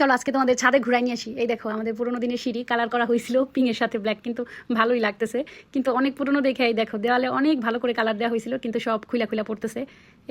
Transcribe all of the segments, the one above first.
চলো আজকে তোমাদের ছাদে ঘুরাই নিয়ে আসি। এই দেখো, আমাদের পুরোনো দিনের সিঁড়ি কালার করা হয়েছিল পিঙ্কের সাথে ব্ল্যাক কিন্তু ভালোই লাগতেছে। কিন্তু অনেক পুরনো দেখে, এই দেখো, দেওয়ালে অনেক ভালো করে কালার দেওয়া হয়েছিল, কিন্তু সব খুলা খুলা পড়তেছে।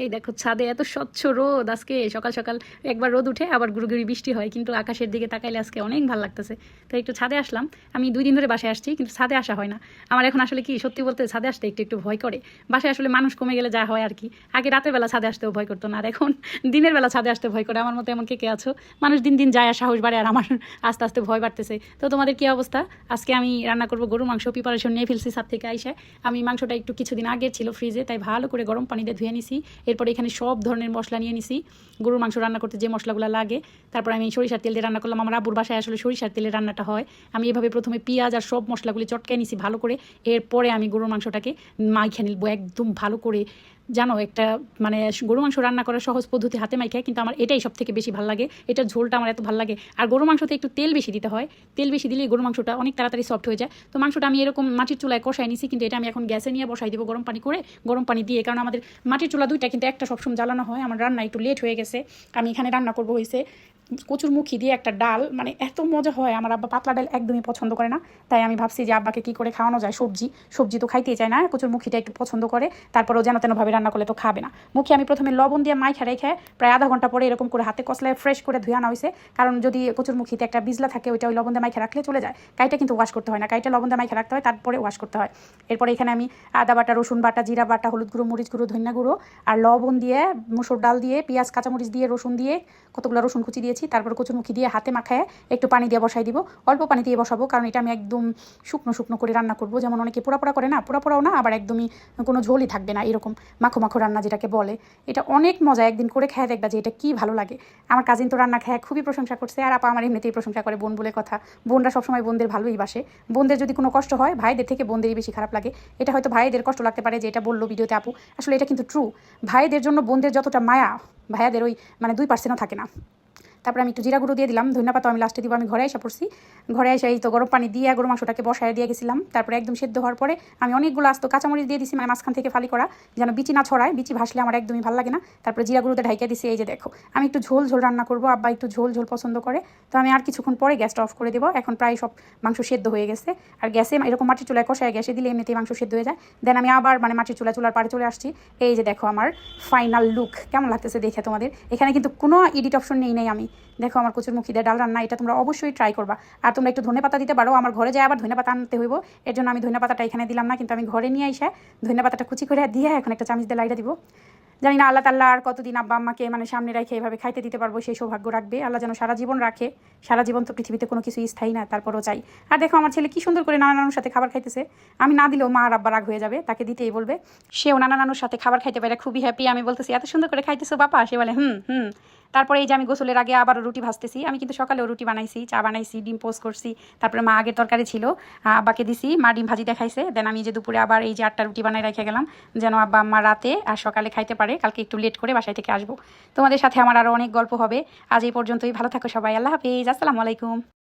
এই দেখো, ছাদে এত স্বচ্ছ রোদ আজকে, সকাল সকাল একবার রোদ উঠে, আবার গুড়গুড়ি বৃষ্টি হয়, কিন্তু আকাশের দিকে তাকাইলে আজকে অনেক ভালো লাগতেছে। তো একটু ছাদে আসলাম, আমি দুই দিন ধরে বাসায় আসছি, কিন্তু ছাদে আসা হয় না। আমার এখন আসলে কি, সত্যি বলতে ছাদে আসতে একটু একটু ভয় করে। বাসায় আসলে মানুষ কমে গেলে যা হয় আর কি। আগে রাতের বেলা ছাদে আসতেও ভয় করতো না, আর এখন দিনের বেলা ছাদে আসতে ভয় করে। আমার মতো এমন কে কে আছো? মানুষ দিন দিন যায় সাহস বাড়ে আর আমার আস্তে আস্তে ভয় বাড়তেছে। তো তোমাদের কি অবস্থা? আজকে আমি রান্না করব গরু মাংস প্রিপারেশন নিয়ে ফেলছি ছাদ থেকে আইসে। আমি মাংসটা একটু কিছুদিন আগে ছিল ফ্রিজে তাই ভালো করে গরম পানিতে ধুয়ে নিছি। এরপরে এখানে সব ধরনের মশলা নিয়ে নিছি। গরুর মাংস রান্না করতে যে মশলাগুলো লাগে, তারপর আমি সরিষার তেল দিয়ে রান্না করলাম। আমার আব্বুর বাসায় আসলে সরিষার তেলে রান্নাটা হয়। আমি এভাবে প্রথমে পেঁয়াজ আর সব মশলাগুলি চটকাই নিছি ভালো করে। এরপরে আমি গরুর মাংসটাকে মাইখে নিলবো একদম ভালো করে। জানো, একটা মানে গরু মাংস রান্না করার সহজ পদ্ধতি হাতে মাই খায় কিন্তু আমার এটাই সব থেকে বেশি ভালো লাগে। এটার ঝোলটা আমার এত ভালো লাগে। আর গরু মাংসতে একটু তেল বেশি দিতে হয়। তেল বেশি দিলে গরু মাংসটা অনেক তাড়াতাড়ি সফট হয়ে যায়। তো মাংসটা আমি এরকম মাটির চুলায় কষাই নিছি, কিন্তু এটা আমি এখন গ্যাসে নিয়ে বসাই দেবো গরম পানি করে, গরম পানি দিয়ে, কারণ আমাদের মাটির চুলা দুইটা কিন্তু একটা সবসময় জ্বালানো হয়। আমার রান্না একটু লেট হয়ে গেছে। আমি এখানে রান্না করব হয়েছে কচুর মুখি দিয়ে একটা ডাল মানে এত মজা হয়। আমার আব্বা পাতলা ডাল একদমই পছন্দ করে না। তাই আমি ভাবছি যে আব্বাকে কি করে খাওয়ানো যায়? সবজি সবজি তো খাইতেই চায় না। কচুর মুখিটা একটু পছন্দ করে। তারপরেও যেন তেনভাবে রান্না করলে তো খাবে না। মুখে আমি প্রথমে লবণ দিয়ে মাইখা রেখে প্রায় আধা ঘণ্টা পরে এরকম করে হাতে কষলায় ফ্রেশ করে ধুয়ে আনা হয়েছে কারণ যদি কচুর মুখিতে একটা বিজলা থাকে, ওইটা ওই লবণ দিয়ে মাইখা রাখলে চলে যায়। কাইটা কিন্তু ওয়াশ করতে হয় না। কাইটা লবণ দিয়ে মাইখা রাখতে হয়, তারপরে ওয়াশ করতে হয়। এরপরে এখানে আমি আদা বাটা, রসুন বাটা, জিরা বাটা, হলুদ গুঁড়ো, মরিচ গুঁড়ো, ধনিয়া গুঁড়ো আর লবণ দিয়ে মুসুর ডাল দিয়ে, পেঁয়াজ, কাঁচামরিচ দিয়ে, রসুন দিয়ে কতগুলো রসুন কুচি দিয়েছি তারপর কচুরমুখি দিয়ে হাতে মাখায় একটু পানি দিয়ে বসাই দিব। অল্প পানি দিয়ে বসাবো, কারণ এটা আমি একদম শুকনো শুকনো করে রান্না করব। যেমন অনেকে পোড়া পোড়া করে না, পোড়া পোড়াও না, আবার একদমই কোনো ঝোলই থাকবে না, এরকম মাখো মাখো রান্না যেটাকে বলে। এটা অনেক মজা, একদিন করে খেয়ে দেখবা যে এটা কি ভালো লাগে। আমার কাজিন তো রান্না খায় খুবই প্রশংসা করছে, আর আপা আমার এমনিতেই প্রশংসা করে বোন বলে কথা। বোনরা সবসময় বোনদের ভালোই বাসে। বোনদের যদি কোনো কষ্ট হয়, ভাইদের থেকে বোনদেরই বেশি খারাপ লাগে। এটা হয়তো ভাইদের কষ্ট লাগতে পারে যে এটা বলল ভিডিওতে আপু। আসলে এটা কিন্তু ট্রু ভাইদের জন্য বোনদের যতটা মায়া, ভাইয়াদের ওই মানে দুই পার্সেন্টও থাকে না। তারপরে আমি একটু জিরা গুঁড়ো দিয়ে দিলাম, ধনিয়া পাতা আমি লাস্টে দিব, আমি ঘরে এসে পড়ছি। ঘরে এসে এই তো গরম পানি দিয়ে গরম মাংসটাকে বসায় দিয়ে গেছিলাম। তারপরে একদম সেদ্ধ হওয়ার পরে আমি অনেকগুলো আস্ত কাঁচামরিচ দিয়ে দিছি মানে মাঝখান থেকে ফালি করা, যেন বিচি না ছড়ায়। বিচি ভাসলে আমার একদমই ভালো লাগে না। তারপরে জিরা গুঁড়োতে ঢাইকে দিছি, এই যে দেখো। আমি একটু ঝোল ঝোল রান্না করব, আব্বা একটু ঝোল ঝোল পছন্দ করে। তো আমি আর কিছুক্ষণ পরে গ্যাসটা অফ করে দেবো। এখন প্রায় সব মাংস সেদ্ধ হয়ে গেছে। আর গ্যাসে এরকম মাটির চুলায় কষায় গ্যাসে দিলে এমনিতেই মাংস সেদ্ধ হয়ে যায়। দেন আমি আবার মানে মাটির চুলা চুলার পাড়ে চলে আসছি। এই যে দেখো আমার ফাইনাল লুক কেমন লাগতেছে দেখে তোমাদের? এখানে কিন্তু কোনো এডিট অপশন নেই নেই আমি। দেখো আমার কচুর মুখি দিয়ে ডাল রান্না, এটা তোমরা অবশ্যই ট্রাই করবা। আর তোমরা একটু ধনে পাতা দিতে পারো, আমার ঘরে যায় আবার ধনে পাতা আনতে হইব। এর জন্য আমি ধনে পাতাটা এখানে দিলাম না, কিন্তু আমি ঘরে নিয়ে এসে ধনে পাতাটা কুচি করে দিয়ে এখন একটা চামিচ দিয়ে লাইটা দিব। জানি না আল্লাহ তাল্লাহ আর কতদিন আব্বা আম্মাকে মানে সামনে রেখে এভাবে খাইতে দিতে পারব, সেই সৌভাগ্য রাখবে। আল্লাহ যেন সারা জীবন রাখে। সারা জীবন তো পৃথিবীতে কোনো কিছু স্থায়ী না, তারপরও চাই। আর দেখো আমার ছেলে কি সুন্দর করে নানা নানুর সাথে খাবার খাইতেছে। আমি না দিলেও মা আর আব্বা রাগ হয়ে যাবে, তাকে দিতেই বলবে। সেও নানা নানুর সাথে খাবার খাইতে পারে, খুবই হ্যাপি আমি বলতেছি, এত সুন্দর করে খাইতেছো বাপা? সে বলে, হুম হুম। তারপরে এই যে আমি গোসলের আগে আবারও রুটি ভাজতেছি। আমি কিন্তু সকালেও রুটি বানাইছি, চা বানাইছি, ডিম পোস্ট করছি। তারপরে মা আগের তরকারি ছিল আব্বাকে দিছি, মা ডিম ভাজি দেখাইছে। দেন আমি যে দুপুরে আবার এই যে আটটা রুটি বানাই রেখে গেলাম, যেন আব্বা আম্মা রাতে আর সকালে খাইতে পারে। কালকে একটু লেট করে বাসায় থেকে আসব। তোমাদের সাথে আমার আরও অনেক গল্প হবে। আজ এই পর্যন্তই, ভালো থাকো সবাই, আল্লাহ হাফিজ, আসসালামু আলাইকুম।